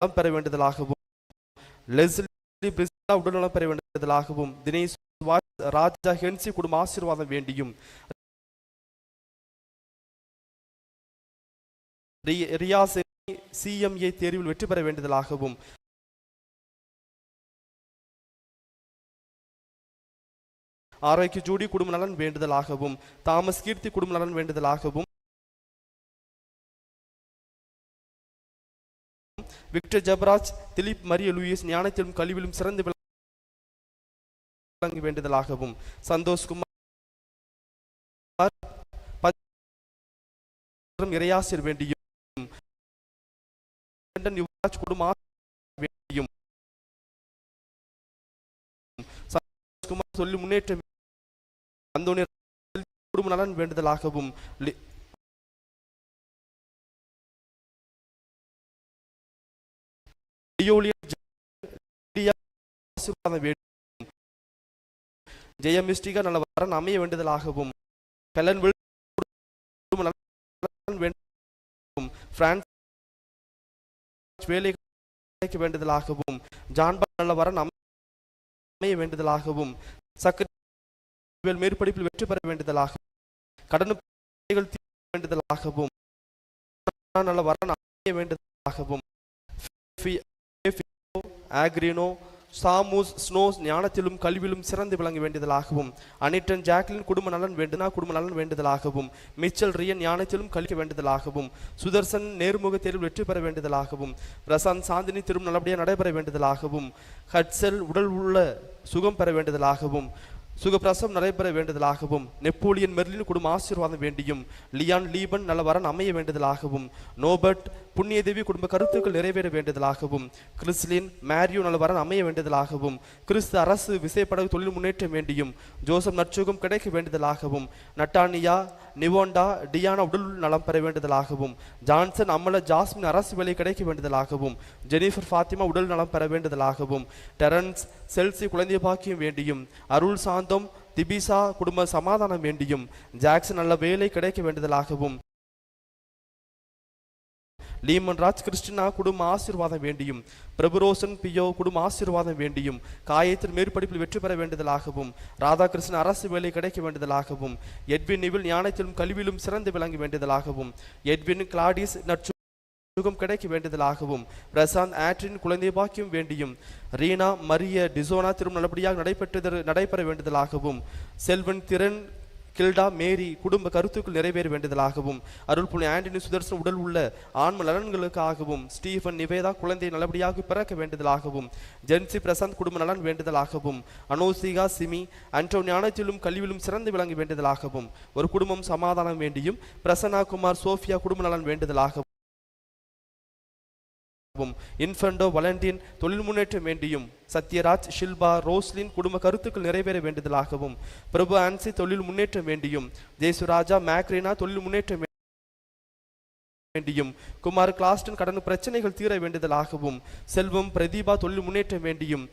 நலம் பெற வேண்டுதலாகவும் Leslie Priscilla உடல்நலம் பெற வேண்டுதலாகவும் தினேஷ் ராஜா ஹென்சி குடும்ப ஆசீர்வாதம் வேண்டியும். ரியாஸ் சிஎம்ஏ தேர்வில் வெற்றி பெற வேண்டுதலாகவும். ஆரோக்கிய ஜூடி குடும்ப நலன் வேண்டுதலாகவும் தாமஸ் கீர்த்தி குடும்ப நலன் வேண்டுதலாகவும் Victor Jabaraj Dileep Maria Louis ஞானத்திலும் கழிவிலும் சிறந்து விளங்க வேண்டுதலாகவும் சந்தோஷ்குமார் இறையாசிர் வேண்டியும் யுவராஜ் குடும்ப வேண்டியும். சந்தோஷ் சொல்லி முன்னேற்றம் அந்தோனி குடும்ப நலன் வேண்டுதலாகவும் ஆசீர்வாதம் வேண்டும் ஜெயமிஸ்டிகா நல்ல வரன் அமைய வேண்டுதலாகவும் கலன் வேண்டும் பிரான்ஸ் வேலை கிடைக்க வேண்டுதலாகவும் ஜான்பா நல்ல வரன் அமைய வேண்டுதலாகவும் சக்கர மேற்படிப்பில் வெற்றி பெற வேண்டுதலாகவும் கடன் தீர்க்க வேண்டுதலாகவும் நல்ல வரன் அமைய வேண்டுதலாகவும் ஆக்ரினோ சாமூஸ் ஸ்னோஸ் ஞானத்திலும் கல்வியிலும் சிறந்து விளங்க வேண்டியதலாகவும் அனிட்டன் ஜாக்லின் குடும்ப நலன் வேண்டுனா குடும்ப நலன் வேண்டுதலாகவும் மிச்சல் ரியன் ஞானத்திலும் கழிக்க வேண்டுதலாகவும் சுதர்சன் நேர்முக தேர்வில் வெற்றி பெற வேண்டுதலாகவும் பிரசாந்த் சாந்தினி திரும்ப நல்லபடியாக நடைபெற வேண்டுதலாகவும் ஹட்சல் உடல் உள்ள சுகம் பெற வேண்டுதலாகவும் சுகப்பிரசவம் நடைபெற வேண்டுதலாகவும் நெப்போலியன் மெர்லின் குடும்ப ஆசீர்வாதம் வேண்டியும் லியான் லீபன் நல்ல வரன் அமைய வேண்டுதலாகவும் நோபர்ட் புண்ணிய தேவி குடும்ப கருத்துக்கள் நிறைவேற வேண்டியதாகவும் கிறிஸ்லின் மேரியோ நல்ல அமைய வேண்டியதாகவும் கிறிஸ்து அரசு விசைப்படகு தொழில் முன்னேற்றம் வேண்டியும் ஜோசப் நற்சுகம் கிடைக்க வேண்டுதலாகவும் நட்டானியா நிவோண்டா டியானா உடல் நலம் பெற வேண்டியதாகவும் ஜான்சன் அம்மல ஜாஸ்மின் அரசு வேலை கிடைக்க வேண்டுதலாகவும் ஜெனிஃபர் ஃபாத்திமா உடல் நலம் பெற வேண்டியதாகவும் டெரன்ஸ் செல்சி குழந்தை பாக்கியம் வேண்டியும் அருள் சாந்தம் திபிசா குடும்ப சமாதானம் வேண்டியும் ஜாக்சன் நல்ல வேலை கிடைக்க வேண்டுதலாகவும் லீமன் ராஜ் கிறிஸ்டினா குடும்ப ஆசீர்வாதம் வேண்டியும் பிரபுரோசன் பியோ குடும்ப ஆசீர்வாதம் வேண்டியும் காயத்தில் மேற்படிப்பில் வெற்றி பெற வேண்டுதலாகவும் ராதாகிருஷ்ணன் அரசு வேலை கிடைக்க வேண்டுதலாகவும் எட்வின் நிவில் ஞானத்திலும் கல்வியிலும் சிறந்து விளங்க வேண்டுதலாகவும் எட்வின் கிளாடிஸ் நற்சுகம் கிடைக்க வேண்டுதலாகவும் பிரசாந்த் ஆட்ரின் குழந்தை பாக்கியம் வேண்டியும் ரீனா மரிய டிசோனா திரும்ப நல்லபடியாக நடைபெற்றது நடைபெற வேண்டுதலாகவும் செல்வன் திறன் கில்டா மேரி குடும்ப கருத்துக்கள் நிறைவேற வேண்டுதலாகவும் அருள்புலி ஆண்டனி சுதர்சன் உடல் உள்ள ஆன்ம நலன்களுக்காகவும் ஸ்டீஃபன் நிவேதா குழந்தை நல்லபடியாக பிறக்க வேண்டுதலாகவும் ஜென்சி பிரசாந்த் குடும்ப நலன் வேண்டுதலாகவும் அனோசிகா சிமி அன்றோ ஞானத்திலும் கல்வியிலும் சிறந்து விளங்க வேண்டுதலாகவும் ஒரு குடும்பம் சமாதானம் வேண்டியும் பிரசன்னா குமார் சோஃபியா குடும்ப நலன் வேண்டுதலாகவும். இன்ஃபென்டோ வலண்டின் தொழில் முன்னேற்றம் வேண்டியும் சத்யராஜ் ஷில்பா ரோஸ்லின் குடும்ப கருத்துக்கள் நிறைவேற வேண்டுதலாகவும் பிரபு ஆன்சி தொழில் முன்னேற்றம் வேண்டியும் ஜேசுராஜா மேக்ரீனா தொழில் முன்னேற்றம் வேண்டியும் குமார் கிளாஸ்டன் கடன் பிரச்சனைகள் தீர வேண்டுதலாகவும் செல்வம் பிரதீபா தொழில் முன்னேற்றம் வேண்டியும்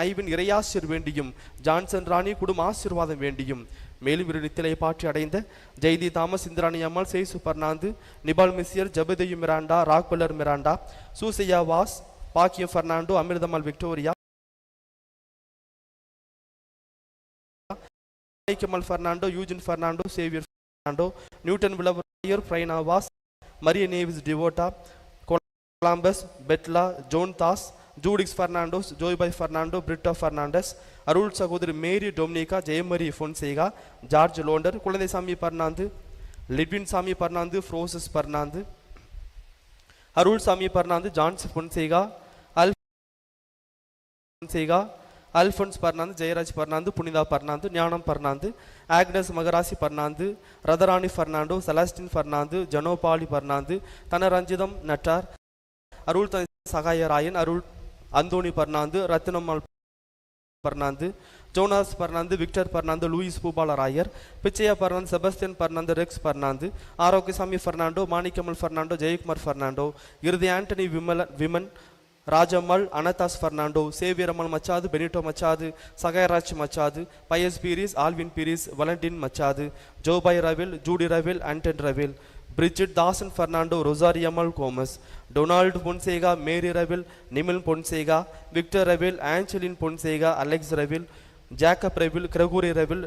ஐவின் இறையாசிர் வேண்டியும் ஜான்சன் ராணி குடும்ப ஆசீர்வாதம் வேண்டியும் மேலும் இரு நித்திலை பாற்றி அடைந்த ஜெய்தி தாமஸ் இந்திராணி அம்மாள் சேசு பர்னாந்து நிபால் மிசியர் ஜபதேயு Miranda Rockefeller Miranda Susaiya Vaz Bakkiyam Fernando Amirthammal Victoria Kamal Fernando Eugene Fernando Xavier Fernando Newton Flower ஃப்ரைனா Vaz Maria Nevis Devotta Columbus பெட்லா zone Das ஜூடிக்ஸ் Fernandes Joybai Fernando Brito Fernandez Arul சகோதரி Mary Dominica Jeyamari Fonseca George லோண்டர் Kulandaisamy பர்னாந்து Lidwin Samy பர்னாந்து ஃப்ரோசஸ் Parnandu Arul Samy Parnandu Johns Fonseca Al Fonseca Alphonse Parnandu Jeyaraj Fernando Punitha Fernando Gnanam Fernando Agnes Magarasi Fernando Ratharani Fernando Celestine Fernando ஜனோபாலி பர்னாந்து தனரஞ்சிதம் நட்டார் அருள் த Sagayarayan Arul Anthony Parnandu Rathinammal Parnandu Jonas Parnandu Victor Parnandu Louis Boopalarayar Pichaiya Parnandu Sebastian Parnandu Rex Parnandu Arokiasamy Fernando Manikkammal Fernando Jeyakumar Fernando இறுதி Antony Vimala விமன் Rajammal அனதாஸ் Fernando Saveriammal Machado Benito Machado Sagayaraj Machado Pius Peiris Alvin Peiris Valentine Machado ஜோபாய் Ravil Judy Ravil Anton Ravil Bridget Dasan Fernando Rosariammal Gomes Donald Fonseka Mary ரவில் Nimil Fonseka Victor ரவில் Angeline Fonseka Alex Ravil Jacob Ravil Gregory Ravil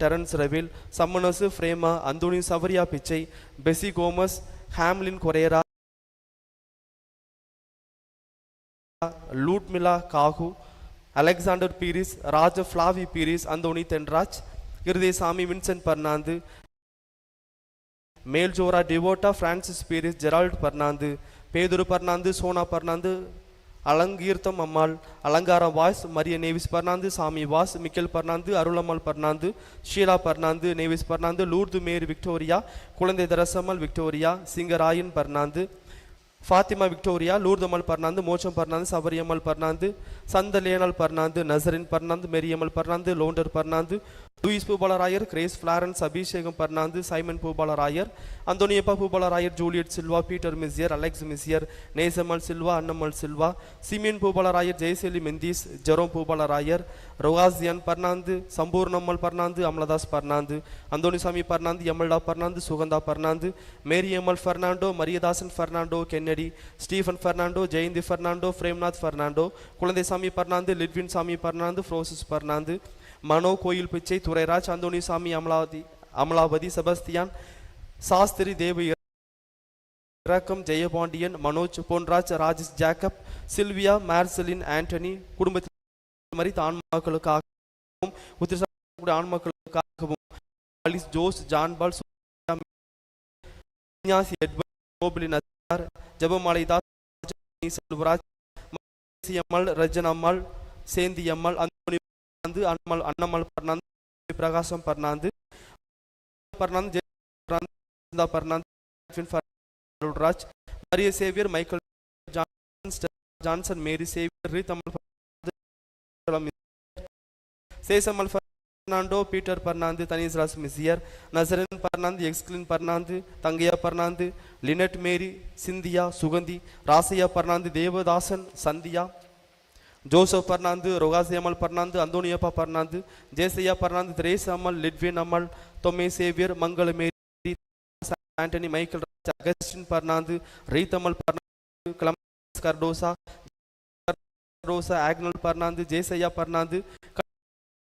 Terence Ravil Sammanasu Prema Anthony Savariya Pichai Bessie Gomes Hamlin Correa Ludmila காகு Alexander Peiris Raja ஃப்ளாவி Peiris Anthony Thenraj Irudayasamy Vincent Parnandu மேல்ஜோரா Devotta Francis Peiris Gerald Parnandu Pethuru Parnandu Sona பர்னாந்து அலங்கீர்த்தம் அம்மாள் அலங்காரம் was Maria Nevis Parnandu Samy Vaz Mikkel Parnandu Arulammal Parnandu Sheela Parnandu Nevis Parnandu Lourdu Mary Victoria Kuzhandai Tharasammal Victoria Singarayan Parnandu Fathima Victoria Lourdammal Parnandu Motcham Parnandu Sabariammal Parnandu சந்தலேனல் Parnandu நசரின் Parnandu Meriammal Parnandu லோண்டர் Parnandu Louis Boopalarayar Grace Florence Abishegam Parnandu Simon Boopalarayar Anthoniappa Boopalarayar Juliet Silva Peter Misier Alex Misier Nesammal Silva Annammal Silva Simeon Boopalarayar Jeyaseeli Mendis Jerome Boopalarayar ரொகாசியன் Parnandu Sampoornammal Parnandu Amaladas Parnandu Anthonisamy Parnandu Emelda Parnandu Suganda Parnandu Meriammal Fernando Mariadasan Fernando Kennedy Stephen Fernando Jayanthi Fernando Premnath Fernando Kuzhandaisamy Parnandu Litwin Samy Parnandu ஃப்ரோசிஸ் பர்னாந்து மனோ கோயில் பிச்சை Durairaj Anthony சாமி அமலாவதி அமலாவதி செபஸ்தியான் சாஸ்திரி தேவி இரக்கம் Jeyapandian Manoj Ponraj Rajesh Jacob Sylvia Marcelin Antony குடும்பத்தில் மறித்த ஆன்மாக்களுக்காகவும் உத்திரக்கூடிய ஆன்மாக்களுக்காகவும் Alice Jose John Paul Supriya, இக்னாசி Edward நோபிலின் அத்தார் ஜெபமாலை தாஸ் செல்வராஜ் மகேசி அம்மாள் ரஜன் அம்மாள் சேந்தி அம்மாள் அந்தோனி பர்னாந்து அன்னம்மாள் அன்னம்மாள் பர்னாந்து பிரகாசம் பர்னாந்து பர்னாந்து ஜெய பர்னாந்து சிந்தா Maria Xavier Michael Johnson Johnson Mary Xavier Reethammal Parnandu, Sesammal Parnando Peter Parnandu தனீஸ்ராஸ் மிசியர் நசரன் பர்னாந்து எக்ஸ்கிலின் Parnandu Thangaiya Parnandu Linet Mary Cynthia Suganthi Rasaiya Fernando Devadasan Sandhya Joseph Fernando Rokasi Ammal Fernando Anthoniappa Fernando Jesaiya Fernando Therese Ammal Lidwin Ammal Thome Xavier Mangala Mary Antony Michael Raj Augustine Fernando Reethammal Fernando Columbus Cardoza Cardoza Agnel Fernando Jesaiya Fernando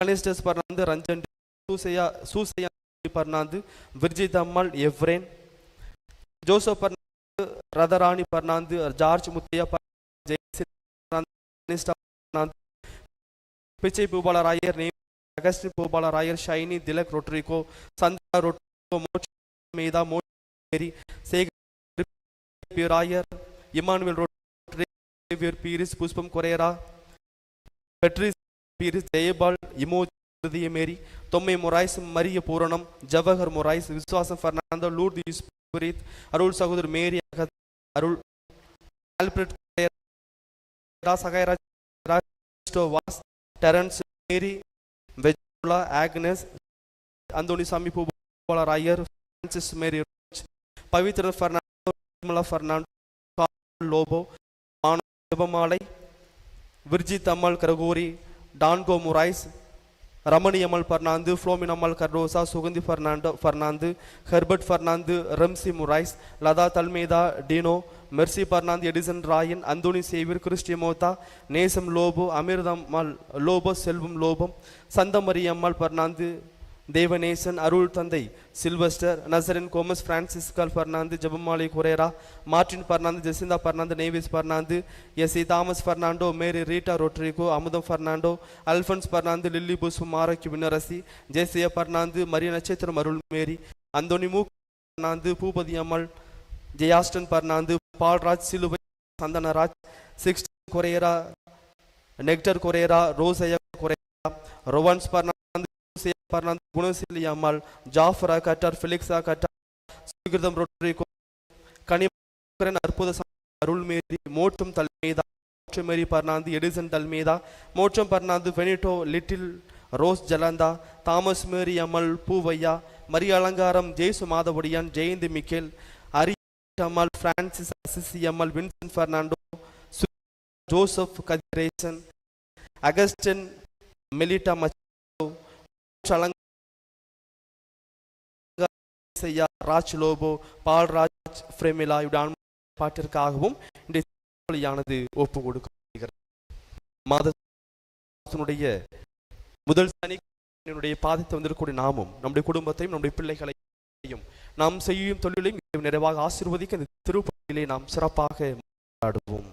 Canisius Fernando Ranjan Susaiya Susaiya Fernando Virjith Ammal எவ்ரேன் Joseph Fernando Ratharani Fernando George Muthaiya Fernando Jeyasil Fernando Fernando Pichai name Augustine Boopalarayar Shiny Tilak Rodrigo Chandra Rodrigo Motcha Medha Motcheri Sekar Rayar Emmanuel Rodrigo Peiris Pushpam Correa Beatrice Peiris Jayapal இமோஜ் மேரி Thommai Morais Maria Pooranam Jawahar Morais Viswasam Fernando Lourdu Spirit Arul சகோதரர் Mary அகத், Arul Alfred Correa, Sagayaraj Terence Mary வெஜுலா Agnes Anthony Sami Boopalar Iyer Francis Mary Roche, Pavithra Fernando Nirmala Fernando Lobo Anand Sivamalai Virjith Ammal Gregory டான்கோ Morais Ramani Ammal Fernando ஃப்ளோமின் Ammal Cardoza Suganthi Fernando Fernando Herbert Fernando ரெம்சி Morais Latha D'Almeida Dino Mercy Fernando Edison Rayan Anthony Xavier Christy Motha Nesam Lobo Amirthammal Lobo செல்வம் லோபம் சந்தமரி அம்மாள் பர்னாந்து தேவநேசன் அருள் தந்தை Sylvester நசரின் Gomez பிரான்சிஸ்கால் Fernando Jebamalai Correa Martin Fernando Jacintha Fernando Nevis Fernando S Thomas Fernando Mary Rita Rodrigo Amudham Fernando Alphonse Fernando Lily Pushpam மாரக்கி வினரசி ஜெசிய Fernando Mariya நட்சத்திரம் அருள் மேரி Anthony மூ பர்னாந்து பூபதி அம்மாள் ஜெயாஸ்டன் Fernando Paulraj சிலுவை Santhanaraj சிக்ஸ்டன் Correa nectar Correa Rosaiah Correa ரொவான்ஸ் Fernando சூசையா Fernando Gunaseeli அம்மாள் ஜாஃபரா கட்டார் ஃபிலிக்ஸா கட்டார் சுகிருதம் ரொட்ரிகோ கனிமரன் அற்புத ச- அருள் மேரி மோட்சம் தல்மேதா மோட்சம் மேரி Fernando Edison D'Almeida Motcham Fernando வெனிட்டோ Little Rose ஜலந்தா Thomas Mary Ammal Poovaiya Maria Alangaram ஜெய்சு மாதவடியான் ஜெயந்தி மிக்கேல் அரி Ammal Francis Assisi Ammal Vincent Fernando Joseph Kathiresan Augustine Melita மச்சோ செய்யா ராஜ் லோபோ பால்ராஜ் பிரேமிலா இப்படி பாட்டிற்காகவும் இன்றையானது ஒப்பு கொடுக்கப்படுகிறது. மாதத்தினுடைய முதல் சனி பாதத்தை வந்திருக்கக்கூடிய நாமும் நம்முடைய குடும்பத்தையும் நம்முடைய பிள்ளைகளையும் நாம் செய்யும் தொழிலையும் நிறைவாக ஆசீர்வதிக்க இந்த திருப்பதியிலே நாம் சிறப்பாக ஆடுவோம்